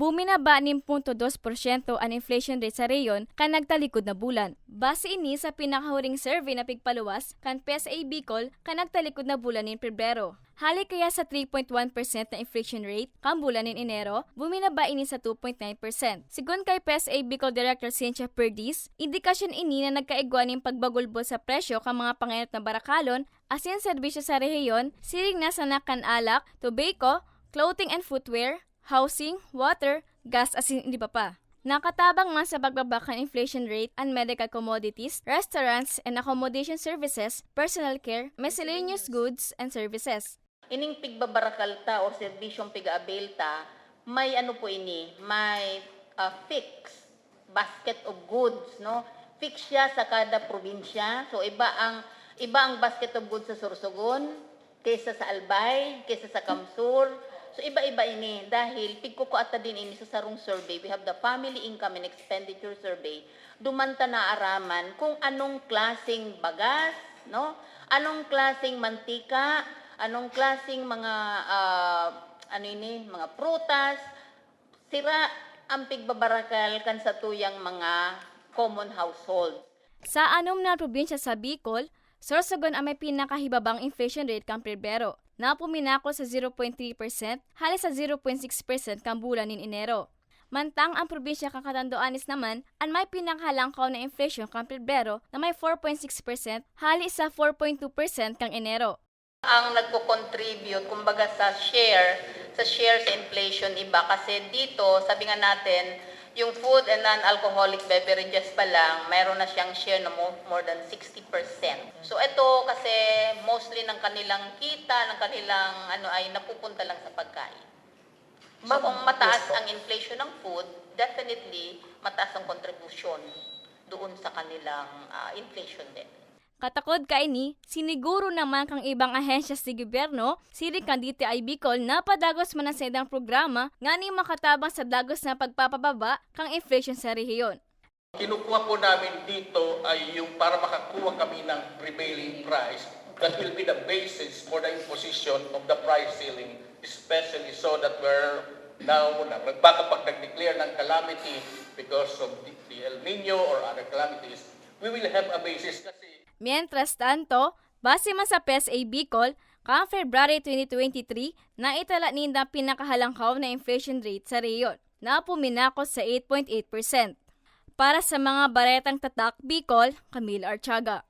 Buminaba 6.2% ang inflation rate sa reyon kan nagtalikod na bulan. Base ini sa pinakahuring survey na pigpaluwas kan PSA Bicol kan nagtalikod na bulan in Pebrero. Hali kaya sa 3.1% na inflation rate kan bulan in Enero, buminaba ini sa 2.9%. Sigon kay PSA Bicol Director Cynthia Perdiz, indikasyon ini na nagkaigwa ning pagbagulbol sa presyo kan mga panginat na barakalon asin serbisyo sa rehiyon, siring na sa nakan alak, tobacco, clothing and footwear, housing, water, gas asin hindi pa pa. Nakatabang man sa pagbaba inflation rate and medical commodities, restaurants and accommodation services, personal care, miscellaneous goods and services. Ining pigbabarakal or serbisyong piga-avail ta, may ano po ini, may uh, fix basket of goods, no? Fix siya sa kada probinsya. So iba ang iba ang basket of goods sa Sorsogon kaysa sa Albay, kaysa sa Kamsur. So iba-iba ini dahil pigkuko ata din ini sa sarong survey. We have the family income and expenditure survey. Dumanta na araman kung anong klasing bagas, no? Anong klasing mantika, anong klasing mga ah, ano ini, mga prutas, sira ang pigbabarakal kan sa tuyang mga common household. Sa anom na probinsya sa Bicol, Sorsogon ang may pinakahibabang inflation rate kang Pebrero, na puminako sa 0.3% halos sa 0.6% kang bulan in Enero. Mantang ang probinsya kang Catanduanes naman ang may pinakahalangkaw na inflation kang Pebrero na may 4.6% halos sa 4.2% kang Enero. ang nagko-contribute kumbaga sa share sa share sa inflation iba kasi dito sabi nga natin yung food and non-alcoholic beverages pa lang mayroon na siyang share na more, than 60%. So ito kasi mostly ng kanilang kita, ng kanilang ano ay napupunta lang sa pagkain. So kung mataas ang inflation ng food, definitely mataas ang contribution doon sa kanilang ah, inflation din. Katakod ka ini, siniguro naman kang ibang ahensya sa gobyerno, siri kan DTI Bicol na padagos man ang programa nga ni makatabang sa dagos na pagpapababa kang inflation sa rehiyon. Kinukuha po namin dito ay yung para makakuha kami ng prevailing price that will be the basis for the imposition of the price ceiling, especially so that we're now baka pag nag-declare ng calamity because of the El Nino or other calamities, we will have a basis kasi Mientras tanto, base man sa PSA Bicol, kang February 2023, naitala ninda pinakahalangkaw na inflation rate sa rehiyon, na puminako sa 8.8%. Para sa mga baretang tatak Bicol, Camille Archaga.